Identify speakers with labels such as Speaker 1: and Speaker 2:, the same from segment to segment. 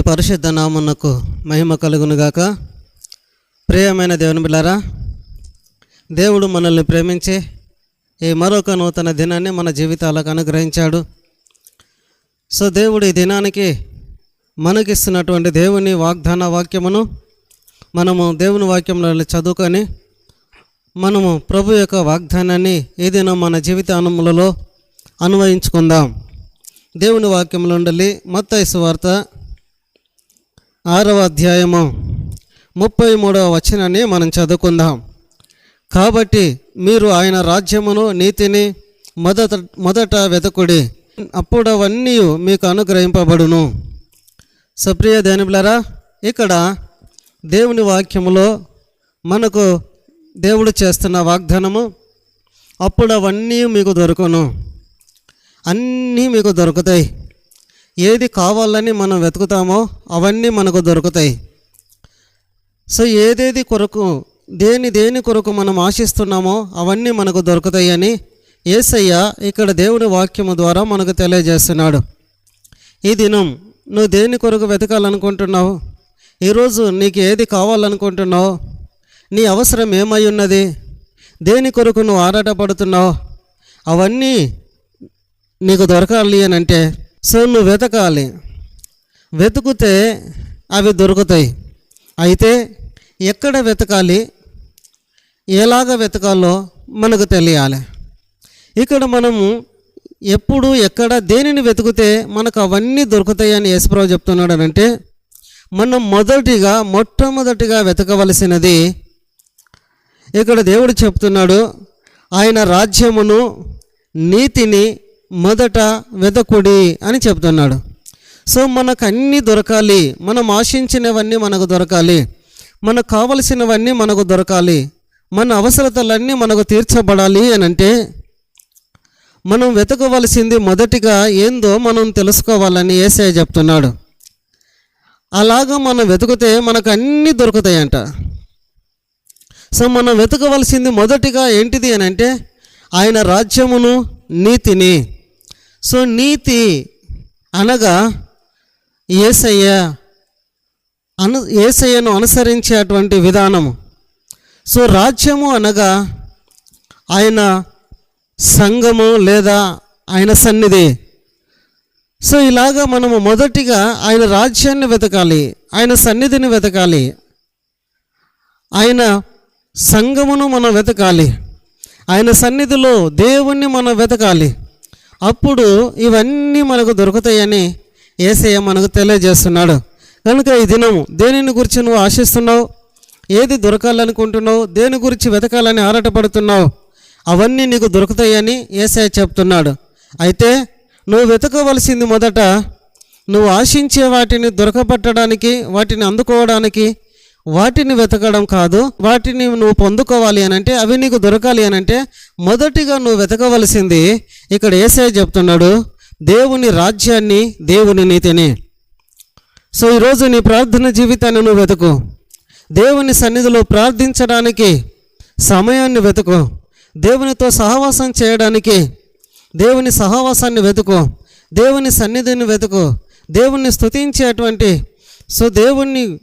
Speaker 1: దేవుని పరిశుద్ధ నామన్నకు మహిమ కలుగునుగాక. ప్రియమైన దేవుని బిళ్ళారా దేవుడు మనల్ని ప్రేమించి ఈ మరొక నూతన దినాన్ని మన జీవితాలకు అనుగ్రహించాడు. సో దేవుడు ఈ దినానికి మనకిస్తున్నటువంటి దేవుని వాగ్దాన వాక్యమును మనము దేవుని వాక్యంలో చదువుకొని మనము ప్రభు యొక్క వాగ్దానాన్ని ఏదైనా మన జీవితానములలో అన్వయించుకుందాం. దేవుని వాక్యంలో ఉండాలి మత్తయి సువార్త ఆరవ అధ్యాయము ముప్పై మూడవ వచనాన్ని మనం చదువుకుందాం. కాబట్టి మీరు ఆయన రాజ్యమును నీతిని మొదట మొదట వెతకుడి అప్పుడు అవన్నీ మీకు అనుగ్రహింపబడును. సప్రియ దేనిబులరా ఇక్కడ దేవుని వాక్యములో మనకు దేవుడు చేస్తున్న వాగ్దానము అప్పుడు అవన్నీ మీకు దొరకను. అన్నీ మీకు దొరుకుతాయి. ఏది కావాలని మనం వెతుకుతామో అవన్నీ మనకు దొరుకుతాయి. సో ఏదేది కొరకు దేని దేని కొరకు మనం ఆశిస్తున్నామో అవన్నీ మనకు దొరుకుతాయని ఏసయ్య ఇక్కడ దేవుని వాక్యము ద్వారా మనకు తెలియజేస్తున్నాడు. ఈ దినం నువ్వు దేని కొరకు వెతకాలనుకుంటున్నావు? ఈరోజు నీకు ఏది కావాలనుకుంటున్నావు? నీ అవసరం ఏమై ఉన్నది? దేని కొరకు నువ్వు ఆరాటపడుతున్నావు? అవన్నీ నీకు దొరకాలి అని అంటే సో నువ్వు వెతకాలి. వెతుకుతే అవి దొరుకుతాయి. అయితే ఎక్కడ వెతకాలి? ఎలాగ వెతకాలో మనకు తెలియాలి. ఇక్కడ మనము ఎప్పుడు ఎక్కడ దేనిని వెతికితే మనకు అవన్నీ దొరుకుతాయని యేసుప్రభు చెప్తున్నాడు అంటే మనం మొదటిగా మొట్టమొదటిగా వెతకవలసినది ఇక్కడ దేవుడు చెప్తున్నాడు ఆయన రాజ్యమును నీతిని మొదట వెతకుడి అని చెప్తున్నాడు సో మనకు అన్నీ దొరకాలి. మనం ఆశించినవన్నీ మనకు దొరకాలి. మనకు కావలసినవన్నీ మనకు దొరకాలి. మన అవసరతలన్నీ మనకు తీర్చబడాలి అని అంటే మనం వెతకవలసింది మొదటిగా ఏందో మనం తెలుసుకోవాలని ఏసే చెప్తున్నాడు. అలాగా మనం వెతుకుతే మనకు అన్నీ దొరుకుతాయంట. సో మనం వెతకవలసింది మొదటిగా ఏంటిది అని అంటే ఆయన రాజ్యమును నీతిని. సో నీతి అనగా ఏసయ్య అను ఏసయ్యను అనుసరించేటువంటి విధానము. సో రాజ్యము అనగా ఆయన సంఘము లేదా ఆయన సన్నిధి. సో ఇలాగా మనము మొదటిగా ఆయన రాజ్యాన్ని వెతకాలి ఆయన సన్నిధిని వెతకాలి ఆయన సంఘమును మనం వెతకాలి ఆయన సన్నిధిలో దేవుణ్ణి మనం వెతకాలి. అప్పుడు ఇవన్నీ మనకు దొరుకుతాయని ఏసయ్య మనకు తెలియజేస్తున్నాడు. కనుక ఈ దినము దేనిని గురించి నువ్వు ఆశిస్తున్నావు? ఏది దొరకాలనుకుంటున్నావు? దేని గురించి వెతకాలని ఆరాటపడుతున్నావు? అవన్నీ నీకు దొరుకుతాయని ఏసయ్య చెప్తున్నాడు. అయితే నువ్వు వెతకవలసింది మొదట నువ్వు ఆశించే వాటిని దొరకబట్టడానికి వాటిని అందుకోవడానికి వాటిని వెతకడం కాదు వాటిని నువ్వు పొందుకోవాలి అని అంటే అవి నీకు దొరకాలి అని అంటే మొదటిగా నువ్వు వెతకవలసింది ఇక్కడ ఏసఐ చెప్తున్నాడు దేవుని రాజ్యాన్ని దేవుని నీతిని. సో ఈరోజు నీ ప్రార్థన జీవితాన్ని నువ్వు వెతుకు. దేవుని సన్నిధిలో ప్రార్థించడానికి సమయాన్ని వెతుకు. దేవునితో సహవాసం చేయడానికి దేవుని సహవాసాన్ని వెతుకు. దేవుని సన్నిధిని వెతుకు. దేవుణ్ణి స్థుతించేటువంటి సో దేవుణ్ణి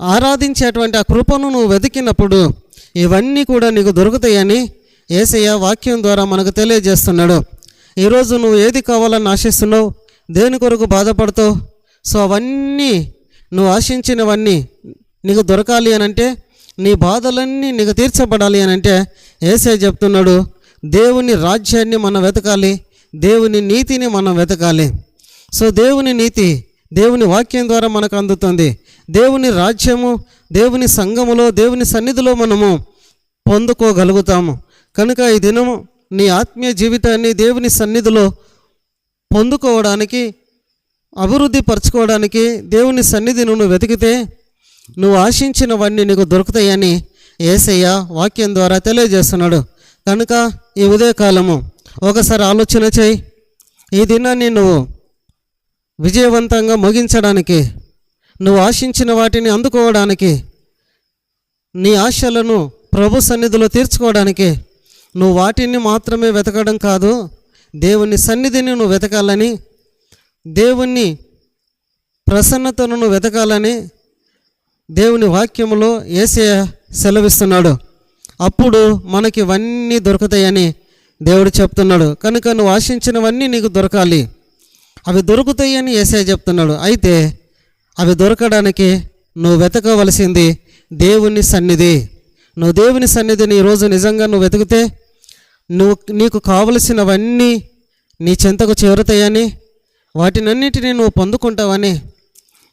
Speaker 1: ఆరాధించేటువంటి ఆ కృపను నువ్వు వెతికినప్పుడు ఇవన్నీ కూడా నీకు దొరుకుతాయని ఏసయ్య వాక్యం ద్వారా మనకు తెలియజేస్తున్నాడు. ఈరోజు నువ్వు ఏది కావాలని ఆశిస్తున్నావు? దేని కొరకు బాధపడతావు? సో అవన్నీ నువ్వు ఆశించినవన్నీ నీకు దొరకాలి అని అంటే నీ బాధలన్నీ నీకు తీర్చబడాలి అని అంటే ఏసే చెప్తున్నాడు దేవుని రాజ్యాన్ని మనం వెతకాలి దేవుని నీతిని మనం వెతకాలి. సో దేవుని నీతి దేవుని వాక్యం ద్వారా మనకు అందుతుంది. దేవుని రాజ్యము దేవుని సంఘములో దేవుని సన్నిధిలో మనము పొందుకోగలుగుతాము. కనుక ఈ దినము నీ ఆత్మీయ జీవితాన్ని దేవుని సన్నిధిలో పొందుకోవడానికి అభివృద్ధి పరచుకోవడానికి దేవుని సన్నిధిని నువ్వు వెతికితే నువ్వు ఆశించినవన్నీ నీకు దొరుకుతాయని ఏసయ్య వాక్యం ద్వారా తెలియజేస్తున్నాడు. కనుక ఈ ఉదయకాలము ఒకసారి ఆలోచన చేయి. ఈ దినాన్ని నువ్వు విజయవంతంగా ముగించడానికి నువ్వు ఆశించిన వాటిని అందుకోవడానికి నీ ఆశలను ప్రభు సన్నిధిలో తీర్చుకోవడానికి నువ్వు వాటిని మాత్రమే వెతకడం కాదు దేవుని సన్నిధిని నువ్వు వెతకాలని దేవుణ్ణి ప్రసన్నతను నువ్వు వెతకాలని దేవుని వాక్యములో ఏసే సెలవిస్తున్నాడు. అప్పుడు మనకి ఇవన్నీ దొరుకుతాయని దేవుడు చెప్తున్నాడు. కనుక నువ్వు ఆశించినవన్నీ నీకు దొరకాలి. అవి దొరుకుతాయని ఏసఐ చెప్తున్నాడు. అయితే అవి దొరకడానికి నువ్వు వెతకవలసింది దేవుని సన్నిధి. నువ్వు దేవుని సన్నిధిని ఈరోజు నిజంగా నువ్వు వెతికితే నువ్వు నీకు కావలసినవన్నీ నీ చెంతకు చేరుతాయని వాటినన్నిటినీ నువ్వు పొందుకుంటావని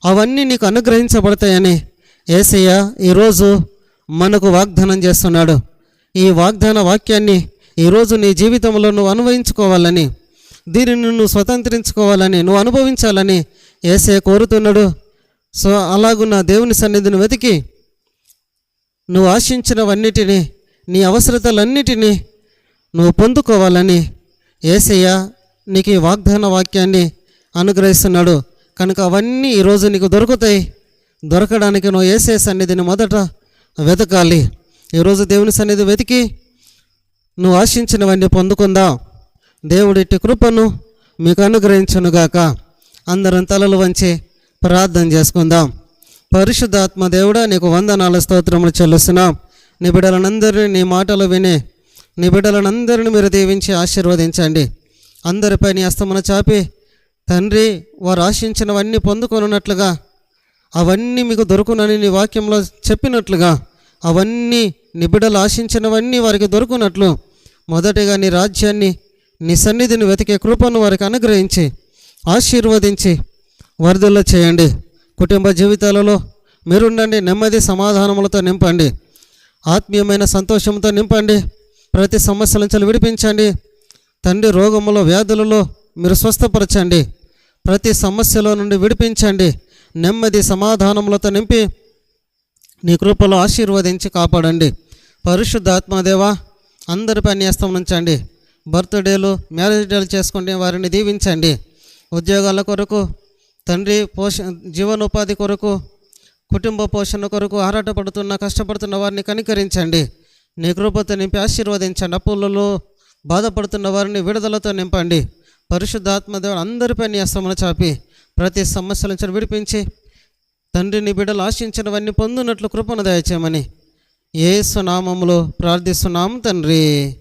Speaker 1: అవన్నీ నీకు అనుగ్రహించబడతాయని ఏసయ్య ఈరోజు మనకు వాగ్దానం చేస్తున్నాడు. ఈ వాగ్దాన వాక్యాన్ని ఈరోజు నీ జీవితంలో నువ్వు అనువయించుకోవాలని దీనిని నువ్వు స్వతంత్రించుకోవాలని నువ్వు అనుభవించాలని ఏసే కోరుతున్నాడు. సో అలాగున్న దేవుని సన్నిధిని వెతికి. నువ్వు ఆశించినవన్నిటినీ నీ అవసరతలన్నిటినీ నువ్వు పొందుకోవాలని ఏసయ్య నీకు ఈ వాగ్దాన వాక్యాన్ని అనుగ్రహిస్తున్నాడు. కనుక అవన్నీ ఈరోజు నీకు దొరుకుతాయి. దొరకడానికి నువ్వు ఏసే సన్నిధిని మొదట వెతకాలి. ఈరోజు దేవుని సన్నిధి వెతికి నువ్వు ఆశించినవన్నీ పొందుకుందాం. దేవుడిటి కృపను మీకు అనుగ్రహించనుగాక. అందరం తలలు వంచి ప్రార్థన చేసుకుందాం. పరిశుద్ధాత్మ దేవుడా నీకు వందనాల స్తోత్రములు చెల్లిస్తున్నాం. నీ బిడ్డలనందరినీ నీ మాటలు విని నీ బిడ్డలనందరినీ మీరు దీవించి ఆశీర్వదించండి. అందరిపై నీ అస్తమన చాపి తండ్రి వారు ఆశించినవన్నీ పొందుకొనున్నట్లుగా అవన్నీ మీకు దొరుకునని నీ వాక్యంలో చెప్పినట్లుగా అవన్నీ నిబిడలు ఆశించినవన్నీ వారికి దొరుకునట్లు. మొదటిగా నీ రాజ్యాన్ని నీ సన్నిధిని వెతికే కృపను వారికి అనుగ్రహించి ఆశీర్వదించి వరదల్లో చేయండి. కుటుంబ జీవితాలలో మీరుండండి నెమ్మది సమాధానములతో నింపండి. ఆత్మీయమైన సంతోషంతో నింపండి. ప్రతి సమస్యల నుంచి విడిపించండి. తండ్రి రోగములో వ్యాధులలో మీరు స్వస్థపరచండి. ప్రతి సమస్యలో నుండి విడిపించండి. నెమ్మది సమాధానములతో నింపి నీ కృపలో ఆశీర్వదించి కాపాడండి. పరిశుద్ధాత్మదేవ అందరిపై న్యాస్తం ఉంచండి. బర్త్డేలు మ్యారేజ్ డేలు చేసుకుంటే వారిని దీవించండి. ఉద్యోగాల కొరకు తండ్రి పోష జీవనోపాధి కొరకు కుటుంబ పోషణ కొరకు ఆరాటపడుతున్న కష్టపడుతున్న వారిని కనికరించండి. నీ కృపతో నింపి ఆశీర్వదించండి. అప్పులలో బాధపడుతున్న వారిని విడుదలతో నింపండి. పరిశుద్ధాత్మదేవుడు అందరిపై నీ అస్తమన చాపి ప్రతి సమస్యల నుంచి విడిపించి తండ్రిని బిడ్డలు ఆశించినవన్నీ పొందినట్లు కృపను దయచేయమని. ఏ సునామములో ప్రార్థిస్తున్నాం తండ్రి.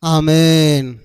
Speaker 1: Amén.